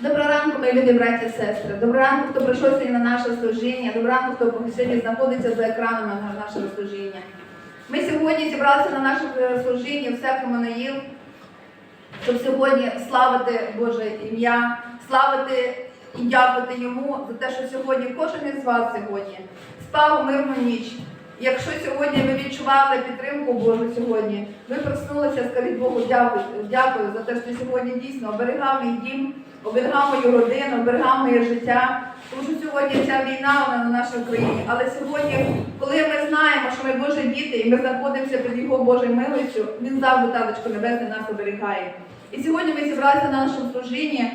Доброго ранку, мої любі браті і сестри. Доброго ранку, хто прийшов сьогодні на наше служіння. Доброго ранку, хто сьогодні знаходиться за екранами на нашого служіння. Ми сьогодні зібралися на наше е, служіння в церкві Манаїл, щоб сьогодні славити Боже ім'я, славити і дякувати йому за те, що сьогодні кожен із вас сьогодні спав у мирну ніч. Якщо сьогодні ви відчували підтримку Божу сьогодні, ви проснулися, скажіть Богу, дякую, дякую за те, що сьогодні дійсно оберігав мій дім, оберігав мою родину, оберігав моє життя. Тому що сьогодні ця війна вона на нашій Україні. Але сьогодні, коли ми знаємо, що ми Божі діти і ми знаходимося під Його Божою милостю, Він завжди таточко небесне нас оберігає. І сьогодні ми зібралися на нашому служінні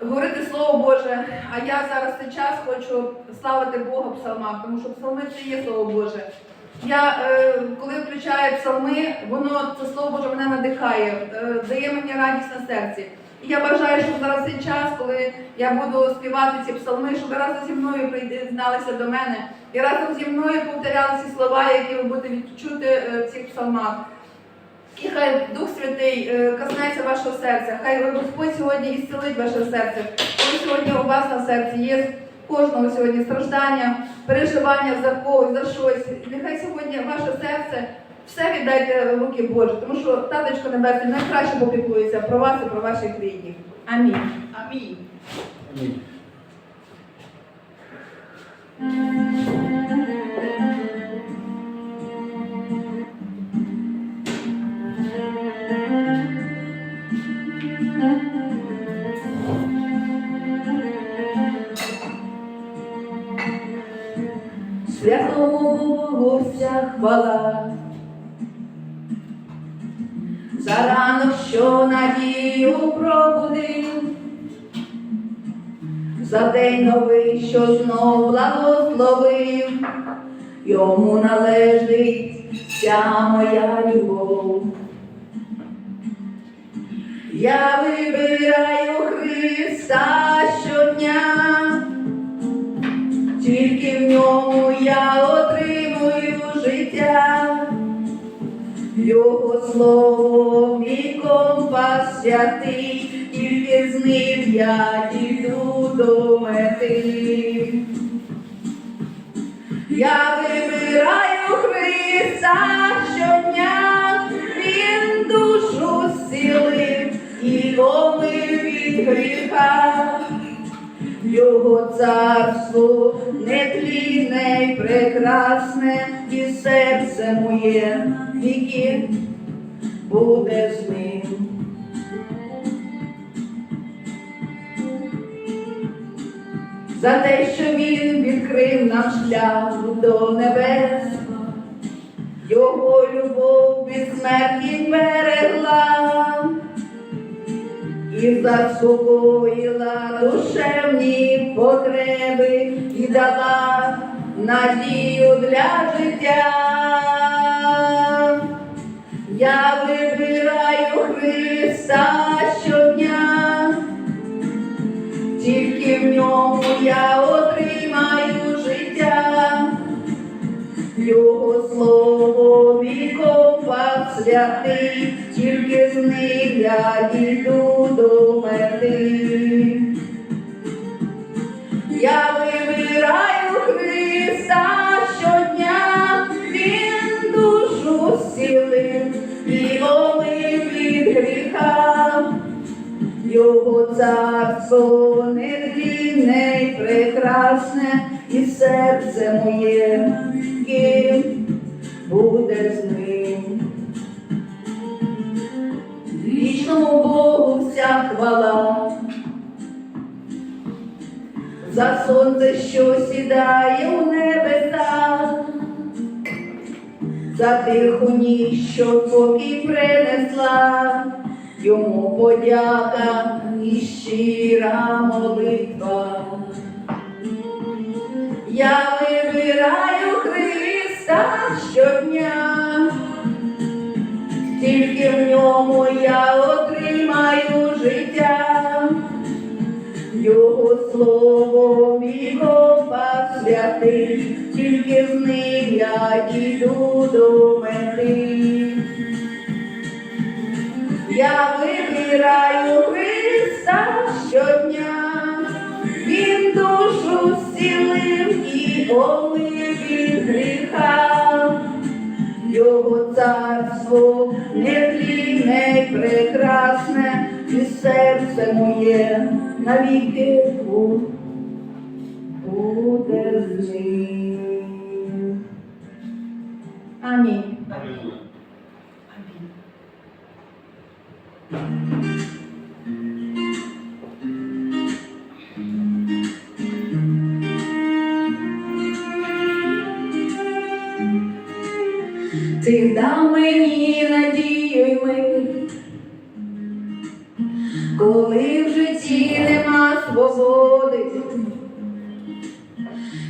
говорити Слово Боже. А я зараз цей час хочу славити Бога в псалмах, тому що псалми це є Слово Боже. Я е, коли включаю псалми, воно це слово Боже мене надихає, е, дає мені радість на серці. І я бажаю, щоб зараз цей час, коли я буду співати ці псалми, щоб ви разом зі мною приєдналися до мене і разом зі мною повторяли ці слова, які ви будете відчути е, в цих псалмах. І хай Дух Святий е, коснеться вашого серця, хай Господь сьогодні ісцелить ваше серце. Коли сьогодні у вас на серці є кожного сьогодні страждання, переживання за когось, за щось. Нехай сьогодні ваше серце все віддайте в руки Божі, тому що таточко Небесне найкраще попіклується про вас і про ваших рідних. Амінь. Амінь. Амінь. Святому Богу вся хвала. Надію пробудив, за день новий, що знов благословив, йому належить вся моя любов. Я вибираю Христа щодня. Тільки в ньому я отримую життя, Його слово мій компас святий, тільки з ним я дійду до мети. Я вибираю Христа щодня, Він душу зцілив і омив від гріха. Його царство нетлінне й прекрасне, і серце моє віки буде з ним. За те, що він відкрив нам шлях до небес, його любов від смерті берегла і заспокоїла душевні потреби і дала надію для життя. Я вибираю Христа щодня, тільки в ньому я отримаю життя. Його слово мій святий, тільки з ним я дійду до мети. Царство нетлінне й прекрасне, і серце моє ким буде з ним. Вічному Богу вся хвала, за сонце, що сідає у небесах, за тиху ніч, що спокій принесла, йому подяка щира молитва. Я вибираю Христа щодня, тільки в ньому я отримаю життя. Його слово мій компас святий, тільки з ним я дійду до мети. Я вибираю Христа омив від гріха, його царство нетлінне й прекрасне, і серце моє навіки буде з ним. Амінь. Ти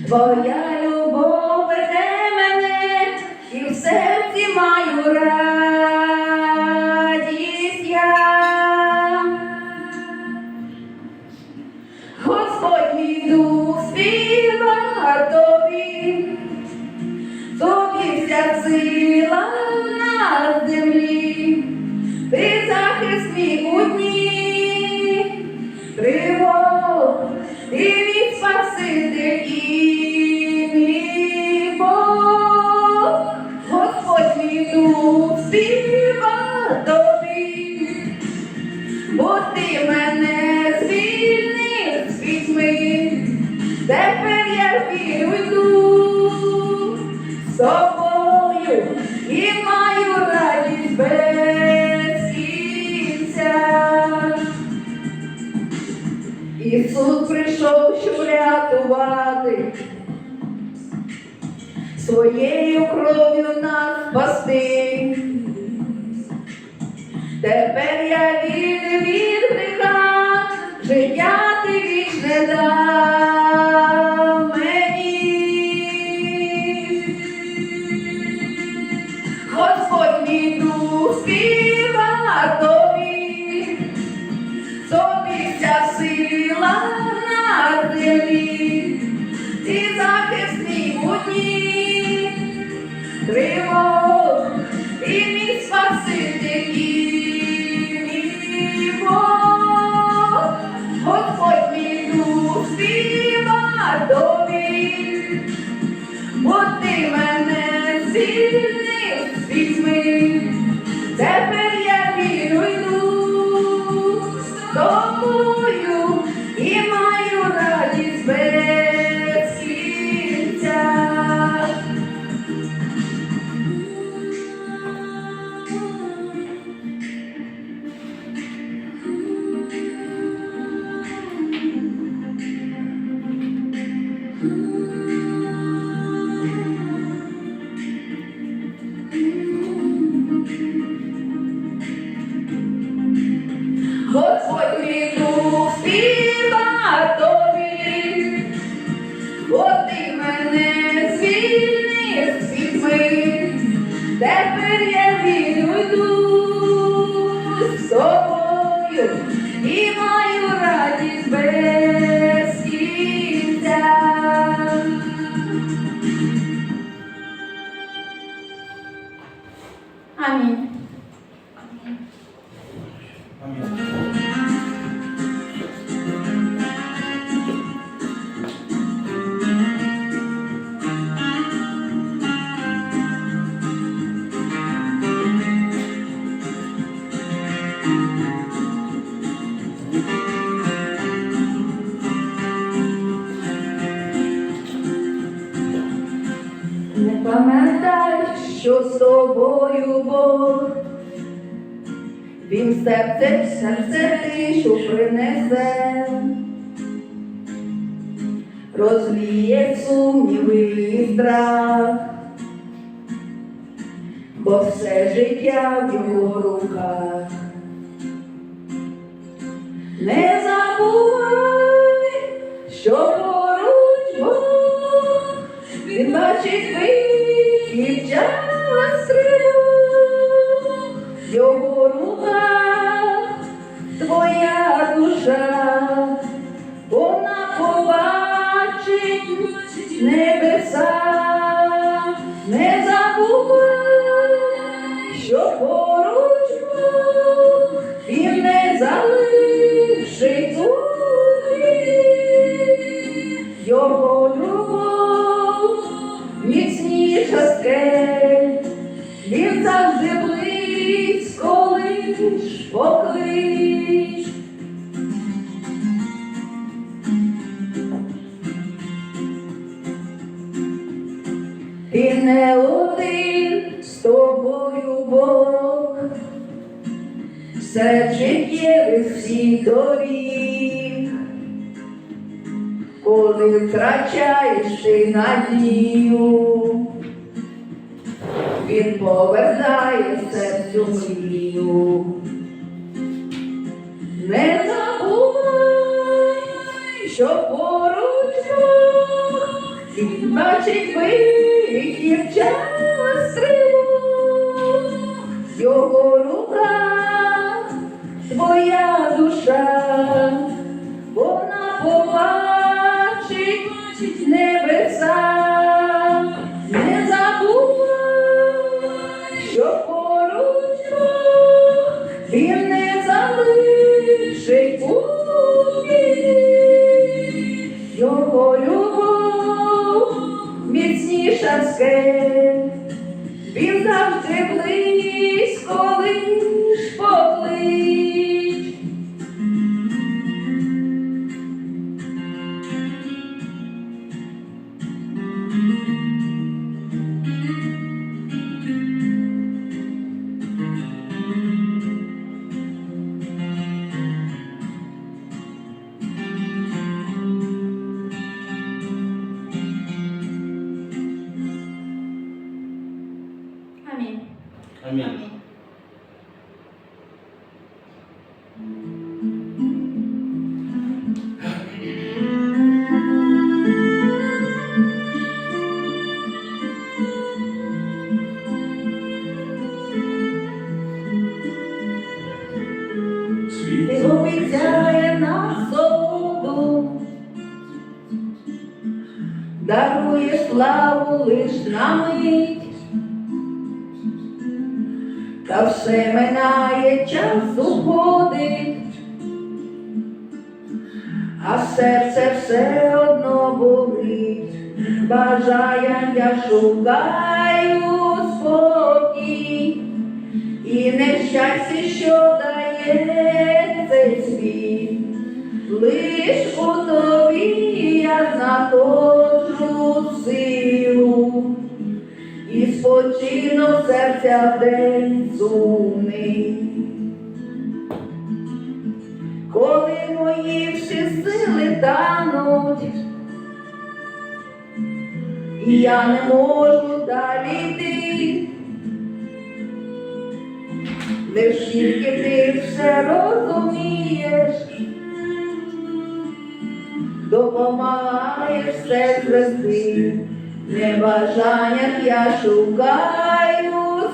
твоя любов веде мене, і в серці маю радість рятувати, своєю кров'ю нас спасти. Тепер я вільний від гріха, життя тобі, тобою Бог, він серце, серце тишу принесе, розвіє сумніви і страх, бо все життя в його руках. Не забувай, що поруч Бог, він бачить вихід час тривог, в його руках твоя душа, вона побачить небеса, не всіх коли втрачаєш ти надію, він повертає серцю мрію. Не забувай, що поруч Бог, бачить вихід час тривог. Його руках твоя душа, вона побачить небеса, славу лиш на мить, та все минає, час уходить, а серце все одно болить, бажає, я шукаю спокій. І нещастя, що дає цей світ, лиш у тобі я знаходжу спочинок серця день сумний. Коли мої всі сили тануть, і я не можу далі йти. Лиш тільки ти все розумієш, допомагаєш все звести, в небажаннях я шукаю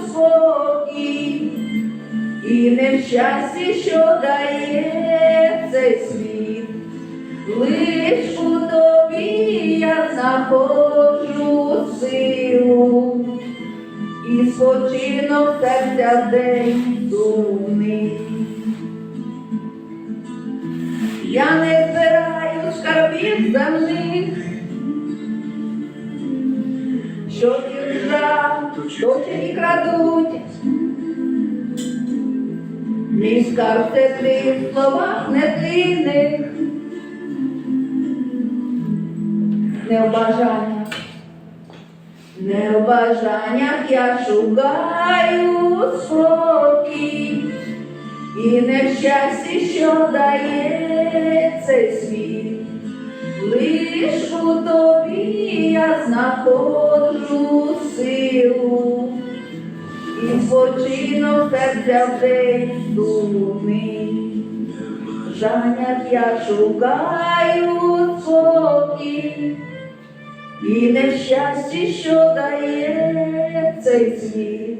спокій, і не в щасті, що дає цей світ, лиш у тобі я знаходжу силу. І спочинок серця день сумний. Я не збираю скарбів земних, точені крадуть. Мій скарб це ти в словах недивних, не в бажаннях. Не в бажаннях я шукаю спокій, і не в щасті, що дає цей світ, лиш у я знаходжу силу, і спочинок серця в день сумний. В я шукаю спокій. І нещастя, що дає цей світ,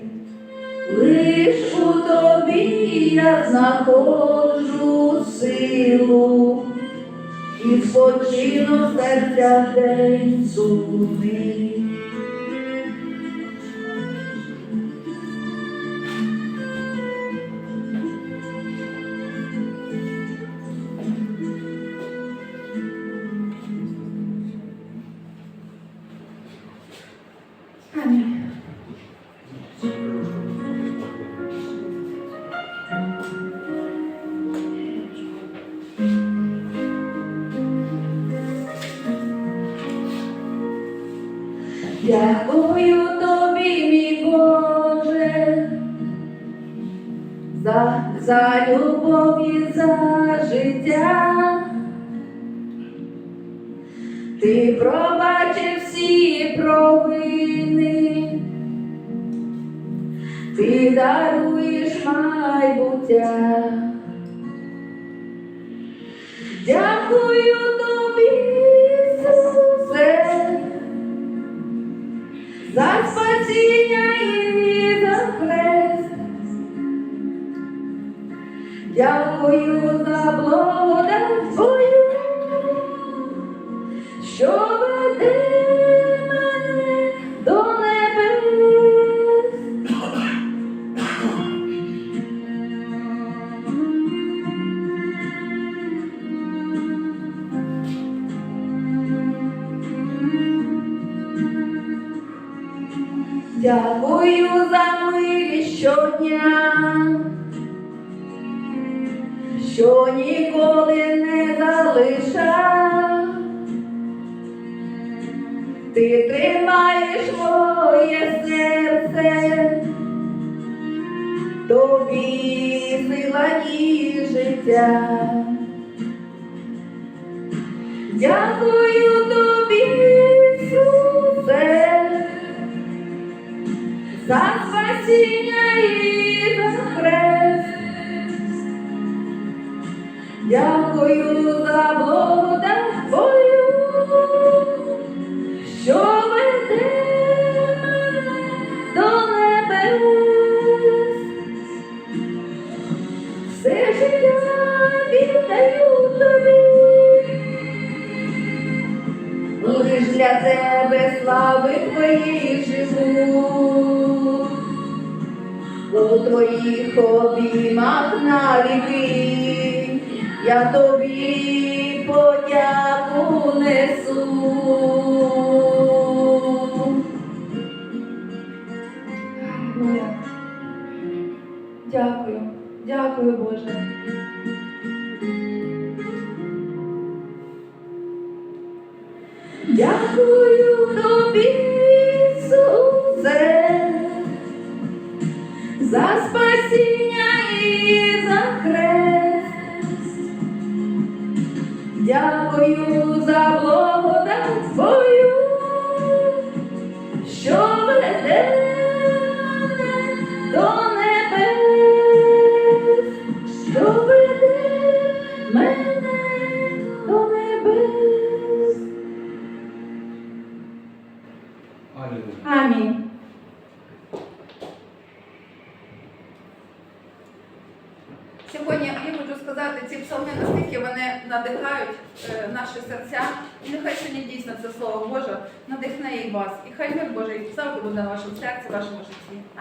лиш у тобі я знаходжу силу, і спочину серця день сумний. Дякую тобі, мій Боже, за за любов і за життя. Ти пробачив всі провини, ти даруєш майбуття. Дякую тобі, за спасіння і за хрест. Дякую за благодать Твою, що Дякую за милість щодня, що ніколи не залишав. Ти тримаєш моє серце, тобі сила і життя. Дякую тобі, Ісусе, за спасіння і за хрест. Дякую за благодать Твою, що веде мене до небес. Все життя віддаю тобі. Лиш для тебе слави твоєї твоїх обіймах навіки, я тобі подяку несу.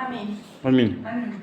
Надихне і вас.